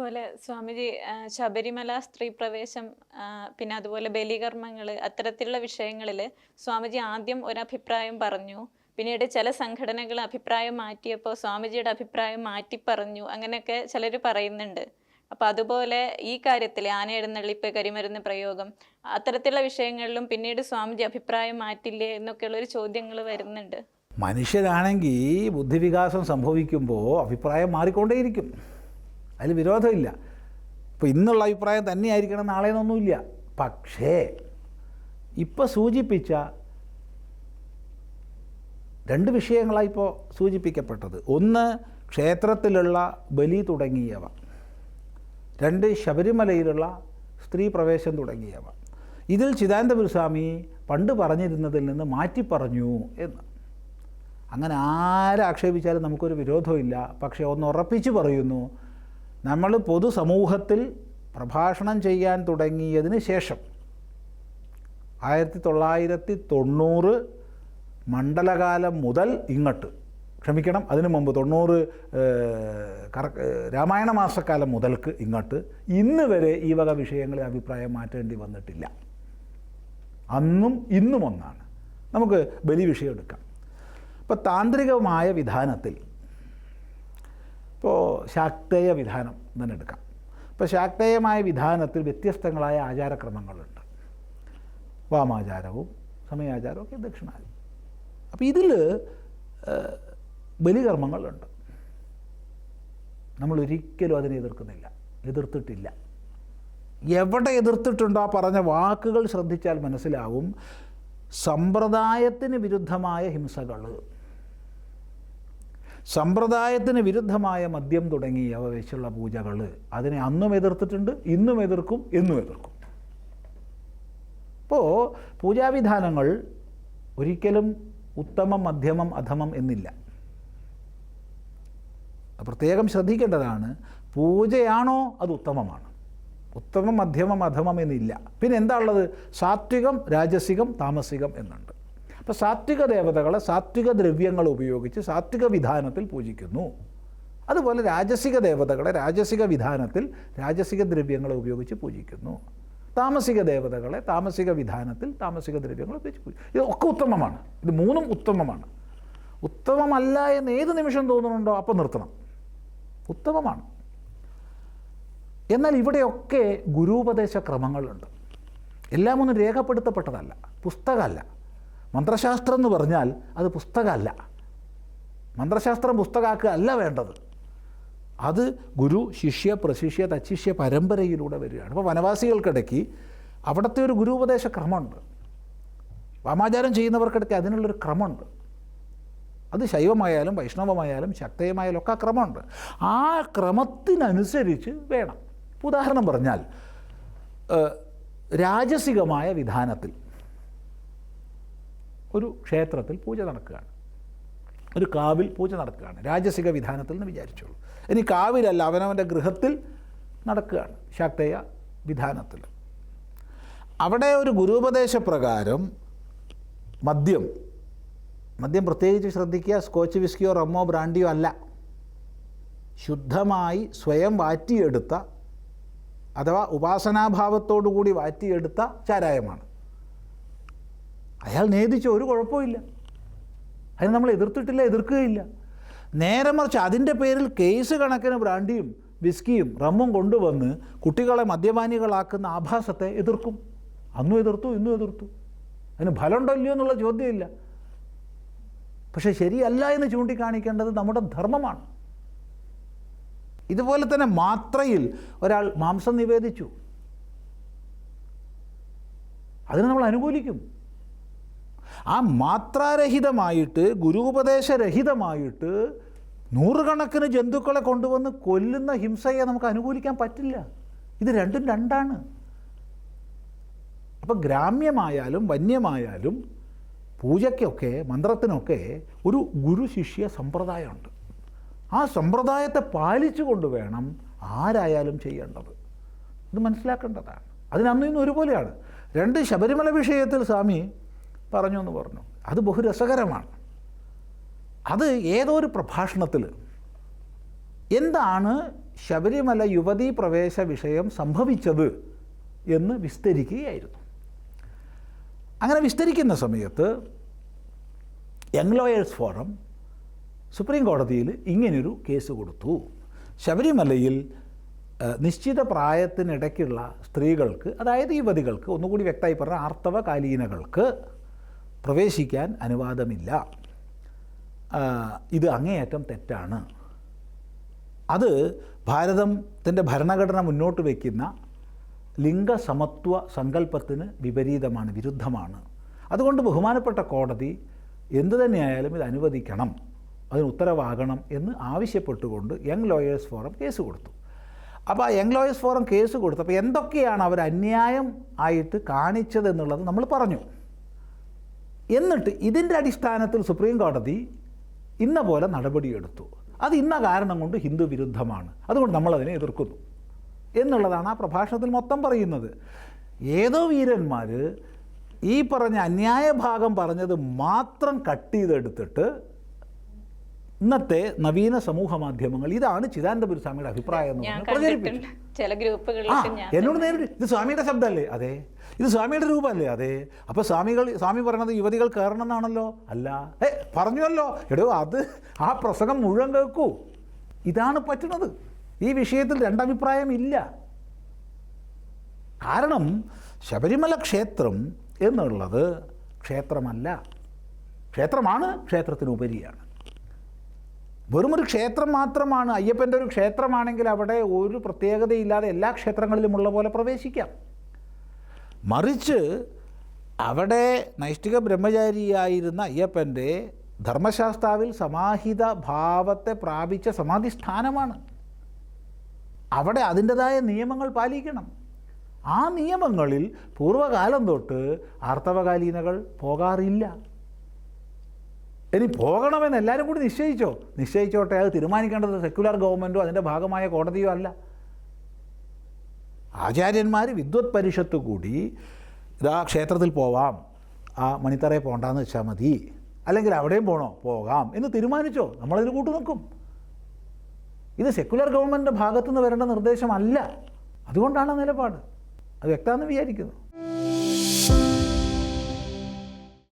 അതുപോലെ സ്വാമിജി ശബരിമല സ്ത്രീ പ്രവേശം പിന്നെ അതുപോലെ ബലികർമ്മങ്ങൾ അത്തരത്തിലുള്ള വിഷയങ്ങളിൽ സ്വാമിജി ആദ്യം ഒരഭിപ്രായം പറഞ്ഞു. പിന്നീട് ചില സംഘടനകൾ അഭിപ്രായം മാറ്റിയപ്പോൾ സ്വാമിജിയുടെ അഭിപ്രായം മാറ്റി പറഞ്ഞു. അങ്ങനെയൊക്കെ ചിലർ പറയുന്നുണ്ട്. അപ്പം അതുപോലെ ഈ കാര്യത്തിൽ ആന എഴുന്നള്ളിപ്പ് കരിമരുന്ന് പ്രയോഗം അത്തരത്തിലുള്ള വിഷയങ്ങളിലും പിന്നീട് സ്വാമിജി അഭിപ്രായം മാറ്റില്ലേ എന്നൊക്കെയുള്ളൊരു ചോദ്യങ്ങൾ വരുന്നുണ്ട്. മനുഷ്യരാണെങ്കിൽ ബുദ്ധിവികാസം സംഭവിക്കുമ്പോൾ അഭിപ്രായം മാറിക്കൊണ്ടേയിരിക്കും. അതിൽ വിരോധമില്ല. ഇപ്പോൾ ഇന്നുള്ള അഭിപ്രായം തന്നെയായിരിക്കണം നാളെ എന്നൊന്നുമില്ല പക്ഷേ ഇപ്പോൾ സൂചിപ്പിച്ച രണ്ട് വിഷയങ്ങളായിപ്പോൾ സൂചിപ്പിക്കപ്പെട്ടത്. ഒന്ന് ക്ഷേത്രത്തിലുള്ള ബലി തുടങ്ങിയവ. രണ്ട് ശബരിമലയിലുള്ള സ്ത്രീ പ്രവേശം തുടങ്ങിയവ. ഇതിൽ ചിദാനന്ദപുരസ്വാമി പണ്ട് പറഞ്ഞിരുന്നതിൽ നിന്ന് മാറ്റി പറഞ്ഞു എന്ന്. അങ്ങനെ ആരാക്ഷേപിച്ചാലും നമുക്കൊരു വിരോധമില്ല പക്ഷേ ഒന്ന് ഉറപ്പിച്ച് പറയുന്നു നമ്മൾ പൊതുസമൂഹത്തിൽ പ്രഭാഷണം ചെയ്യാൻ തുടങ്ങിയതിന് ശേഷം ആയിരത്തി തൊള്ളായിരത്തി തൊണ്ണൂറ് മണ്ഡലകാലം മുതൽ ഇങ്ങോട്ട് ക്ഷമിക്കണം അതിനു മുമ്പ് തൊണ്ണൂറ് കറ രാമായണ മാസക്കാലം മുതൽക്ക് ഇങ്ങോട്ട് ഇന്ന് വരെ ഈ വക വിഷയങ്ങളിൽ അഭിപ്രായം മാറ്റേണ്ടി വന്നിട്ടില്ല. അന്നും ഇന്നും ഒന്നാണ്. നമുക്ക് ബലി വിഷയം എടുക്കാം. അപ്പോൾ താന്ത്രികമായ വിധാനത്തിൽ ഇപ്പോൾ ശാക്തേയ വിധാനം തന്നെ എടുക്കാം ഇപ്പോൾ ശാക്തേയമായ വിധാനത്തിൽ വ്യത്യസ്തങ്ങളായ ആചാരക്രമങ്ങളുണ്ട്. വാമാചാരവും സമയാചാരവും ഒക്കെ ദക്ഷിണാചാരം അപ്പോൾ ഇതിൽ ബലികർമ്മങ്ങളുണ്ട്. നമ്മൾ ഒരിക്കലും അതിനെ എതിർക്കുന്നില്ല. എതിർത്തിട്ടില്ല. എവിടെ എതിർത്തിട്ടുണ്ടോ ആ പറഞ്ഞ വാക്കുകൾ ശ്രദ്ധിച്ചാൽ മനസ്സിലാവും. സമ്പ്രദായത്തിന് വിരുദ്ധമായ ഹിംസകൾ സമ്പ്രദായത്തിന് വിരുദ്ധമായ മദ്യം തുടങ്ങിയവ വെച്ചുള്ള പൂജകൾ അതിനെ അന്നും എതിർത്തിട്ടുണ്ട് ഇന്നും എതിർക്കും എന്നും എതിർക്കും. അപ്പോൾ പൂജാവിധാനങ്ങൾ ഒരിക്കലും ഉത്തമം മധ്യമം അധമം എന്നില്ല. പ്രത്യേകം ശ്രദ്ധിക്കേണ്ടതാണ്. പൂജയാണോ അത് ഉത്തമമാണ്. ഉത്തമം മധ്യമം അധമം എന്നില്ല. പിന്നെ എന്താ ഉള്ളത്? സാത്വികം രാജസികം താമസികം എന്നുണ്ട്. അപ്പോൾ സാത്വിക ദേവതകളെ സാത്വിക ദ്രവ്യങ്ങൾ ഉപയോഗിച്ച് സാത്വിക വിധാനത്തിൽ പൂജിക്കുന്നു. അതുപോലെ രാജസിക ദേവതകളെ രാജസിക വിധാനത്തിൽ രാജസിക ദ്രവ്യങ്ങളെ ഉപയോഗിച്ച് പൂജിക്കുന്നു. താമസിക ദേവതകളെ താമസിക വിധാനത്തിൽ താമസിക ദ്രവ്യങ്ങൾ ഉപയോഗിച്ച് പൂജിക്കും ഇതൊക്കെ ഉത്തമമാണ്. ഇത് മൂന്നും ഉത്തമമാണ്. ഉത്തമമല്ല എന്ന് ഏത് നിമിഷം തോന്നുന്നുണ്ടോ അപ്പോൾ നിർത്തണം. ഉത്തമമാണ്. എന്നാൽ ഇവിടെയൊക്കെ ഗുരുപദേശ ക്രമങ്ങളുണ്ട്. എല്ലാം ഒന്നും രേഖപ്പെടുത്തപ്പെട്ടതല്ല. പുസ്തകമല്ല. മന്ത്രശാസ്ത്രം എന്ന് പറഞ്ഞാൽ അത് പുസ്തകമല്ല. മന്ത്രശാസ്ത്രം പുസ്തകമാക്കുക അല്ല വേണ്ടത്. അത് ഗുരു ശിഷ്യ പ്രശിഷ്യ തച്ചിഷ്യ പരമ്പരയിലൂടെ വരികയാണ്. അപ്പോൾ വനവാസികൾക്കിടയ്ക്ക് അവിടുത്തെ ഒരു ഗുരുപദേശ ക്രമമുണ്ട്. വാമാചാരം ചെയ്യുന്നവർക്കിടയ്ക്ക് അതിനുള്ളൊരു ക്രമമുണ്ട്. അത് ശൈവമായാലും വൈഷ്ണവമായാലും ശക്തയമായാലും ഒക്കെ ക്രമമുണ്ട്. ആ ക്രമത്തിനനുസരിച്ച് വേണം. ഉദാഹരണം പറഞ്ഞാൽ രാജസികമായ വിധാനത്തിൽ ഒരു ക്ഷേത്രത്തിൽ പൂജ നടക്കുകയാണ്. ഒരു കാവിൽ പൂജ നടക്കുകയാണ്. രാജസിക വിധാനത്തിൽ എന്ന് വിചാരിച്ചോളൂ. ഇനി കാവിലല്ല അവനവന്റെ ഗൃഹത്തിൽ നടക്കുകയാണ് ശാക്തേയ വിധാനത്തിൽ. അവിടെ ഒരു ഗുരുപദേശപ്രകാരം മദ്യം മദ്യം പ്രത്യേകിച്ച് ശ്രദ്ധിക്കുക സ്കോച്ച് വിസ്കിയോ റമ്മോ ബ്രാൻഡിയോ അല്ല. ശുദ്ധമായി സ്വയം വാറ്റിയെടുത്ത അഥവാ ഉപാസനാഭാവത്തോടു കൂടി വാറ്റിയെടുത്ത ചാരായമാണ്. അയാൾ നേതിച്ച ഒരു കുഴപ്പമില്ല അതിന് നമ്മൾ എതിർത്തിട്ടില്ല എതിർക്കുകയില്ല. നേരെ മറിച്ച് അതിന്റെ പേരിൽ കേസ് കണക്കിന് ബ്രാൻഡിയും വിസ്കിയും റമ്മും കൊണ്ടുവന്ന് കുട്ടികളെ മദ്യപാനികളാക്കുന്ന ആഭാസത്തെ എതിർക്കും. അന്നും എതിർത്തു ഇന്നും എതിർത്തു. അതിന് ഫലമുണ്ടോ ഇല്ലയോ എന്നുള്ള ചോദ്യമില്ല. പക്ഷേ ശരിയല്ല എന്ന് ചൂണ്ടിക്കാണിക്കേണ്ടത് നമ്മുടെ ധർമ്മമാണ്. ഇതുപോലെ തന്നെ മാത്രയിൽ ഒരാൾ മാംസം നിവേദിച്ചു. അതിന് നമ്മൾ അനുകൂലിക്കും. ആ മാത്രാരഹിതമായിട്ട് ഗുരുപദേശരഹിതമായിട്ട് നൂറുകണക്കിന് ജന്തുക്കളെ കൊണ്ടുവന്ന് കൊല്ലുന്ന ഹിംസയെ നമുക്ക് അനുകൂലിക്കാൻ പറ്റില്ല. ഇത് രണ്ടും രണ്ടാണ്. അപ്പം ഗ്രാമ്യമായാലും വന്യമായാലും പൂജയ്ക്കൊക്കെ മന്ത്രത്തിനൊക്കെ ഒരു ഗുരു ശിഷ്യ സമ്പ്രദായമുണ്ട്. ആ സമ്പ്രദായത്തെ പാലിച്ചുകൊണ്ട് വേണം ആരായാലും ചെയ്യേണ്ടത്. ഇത് മനസ്സിലാക്കേണ്ടതാണ്. അതിനന്നും ഒരുപോലെയാണ്. രണ്ട് ശബരിമല വിഷയത്തിൽ സ്വാമി പറഞ്ഞു എന്ന് പറഞ്ഞു. അത് ബഹുരസകരമാണ്. അത് ഏതോ ഒരു പ്രഭാഷണത്തിൽ എന്താണ് ശബരിമല യുവതീ പ്രവേശ വിഷയം സംഭവിച്ചത് എന്ന് വിസ്തരിക്കുകയായിരുന്നു. അങ്ങനെ വിസ്തരിക്കുന്ന സമയത്ത് യങ് ലോയേഴ്സ് ഫോറം സുപ്രീം കോടതിയിൽ ഇങ്ങനൊരു കേസ് കൊടുത്തു. ശബരിമലയിൽ നിശ്ചിത പ്രായത്തിനിടയ്ക്കുള്ള സ്ത്രീകൾക്ക് അതായത് യുവതികൾക്ക് ഒന്നുകൂടി വ്യക്തമായി പറഞ്ഞ ആർത്തവകാലീനകൾക്ക് പ്രവേശിക്കാൻ അനുവാദമില്ല. ഇത് അങ്ങേയറ്റം തെറ്റാണ്. അത് ഭാരതത്തിന്റെ ഭരണഘടന മുന്നോട്ട് വയ്ക്കുന്ന ലിംഗസമത്വ സങ്കല്പത്തിന് വിപരീതമാണ് വിരുദ്ധമാണ്. അതുകൊണ്ട് ബഹുമാനപ്പെട്ട കോടതി എന്തു തന്നെയായാലും ഇത് അനുവദിക്കണം അതിന് ഉത്തരവാകണം എന്ന് ആവശ്യപ്പെട്ടുകൊണ്ട് യങ് ലോയേഴ്സ് ഫോറം കേസ് കൊടുത്തു. അപ്പോൾ ആ യങ് ലോയേഴ്സ് ഫോറം കേസ് കൊടുത്തു അപ്പോൾ എന്തൊക്കെയാണ് അവർ അന്യായം ആയിട്ട് കാണിച്ചതെന്നുള്ളത് നമ്മൾ പറഞ്ഞു. എന്നിട്ട് ഇതിന്റെ അടിസ്ഥാനത്തിൽ സുപ്രീം കോടതി ഇന്ന പോലെ നടപടിയെടുത്തു. അത് ഇന്ന കാരണം കൊണ്ട് ഹിന്ദു വിരുദ്ധമാണ്. അതുകൊണ്ട് നമ്മളതിനെ എതിർക്കുന്നു. എന്നുള്ളതാണ് ആ പ്രഭാഷണത്തിൽ മൊത്തം പറയുന്നത്. ഏതോ വീരന്മാർ ഈ പറഞ്ഞ അന്യായ ഭാഗം പറഞ്ഞത് മാത്രം കട്ട് ചെയ്തെടുത്തിട്ട് ഇന്നത്തെ നവീന സമൂഹ മാധ്യമങ്ങൾ ഇതാണ് ചിദാനന്ദപുരി സ്വാമിയുടെ അഭിപ്രായം ചില എന്നോട് നേരിട്ട് ഇത് സ്വാമിയുടെ ശബ്ദമല്ലേ? അതെ. ഇത് സ്വാമിയുടെ രൂപമല്ലേ? അതെ. അപ്പോൾ സ്വാമികൾ സ്വാമി പറയണത് യുവതികൾ കയറണം എന്നാണല്ലോ അല്ല. ഏ പറഞ്ഞുവല്ലോ. എടോ അത് ആ പ്രസംഗം മുഴുവൻ കേൾക്കൂ. ഇതാണ് പറ്റുന്നത്. ഈ വിഷയത്തിൽ രണ്ടഭിപ്രായം ഇല്ല. കാരണം ശബരിമല ക്ഷേത്രം എന്നുള്ളത് ക്ഷേത്രമല്ല. ക്ഷേത്രമാണ് ക്ഷേത്രത്തിനുപരിയാണ്. വെറുമൊരു ക്ഷേത്രം മാത്രമാണ് അയ്യപ്പന്റെ ഒരു ക്ഷേത്രമാണെങ്കിൽ അവിടെ ഒരു പ്രത്യേകതയില്ലാതെ എല്ലാ ക്ഷേത്രങ്ങളിലും ഉള്ള പോലെ പ്രവേശിക്കാം. മറിച്ച് അവിടെ നൈഷ്ഠിക ബ്രഹ്മചാരിയായിരുന്ന അയ്യപ്പന്റെ ധർമ്മശാസ്താവിൽ സമാഹിത ഭാവത്തെ പ്രാപിച്ച സമാധിസ്ഥാനമാണ്. അവിടെ അതിന്റെതായ നിയമങ്ങൾ പാലിക്കണം. ആ നിയമങ്ങളിൽ പൂർവകാലം തൊട്ട് ആർത്തവകാലീനകൾ പോകാറില്ല. ഇനി പോകണമെന്ന് എല്ലാവരും കൂടി നിശ്ചയിച്ചോ? നിശ്ചയിച്ചോട്ടെ അത് തീരുമാനിക്കേണ്ടത് സെക്യുലർ ഗവൺമെന്റോ അതിന്റെ ഭാഗമായ കോടതിയോ അല്ല. ആചാര്യന്മാർ വിദ്വത് പരിഷത്ത് കൂടി ഇതാ ക്ഷേത്രത്തിൽ പോവാം. ആ മണിത്തറയെ പോകണ്ടെന്ന് വെച്ചാൽ മതി. അല്ലെങ്കിൽ അവിടെയും പോകണോ പോകാം. എന്ന് തീരുമാനിച്ചോ? നമ്മളതിന് കൂട്ടു നിൽക്കും. ഇത് സെക്യുലർ ഗവൺമെന്റിന്റെ ഭാഗത്തുനിന്ന് വരേണ്ട നിർദ്ദേശമല്ല. അതുകൊണ്ടാണ് നിലപാട്. അത് വ്യക്തമാണെന്ന് വിചാരിക്കുന്നു.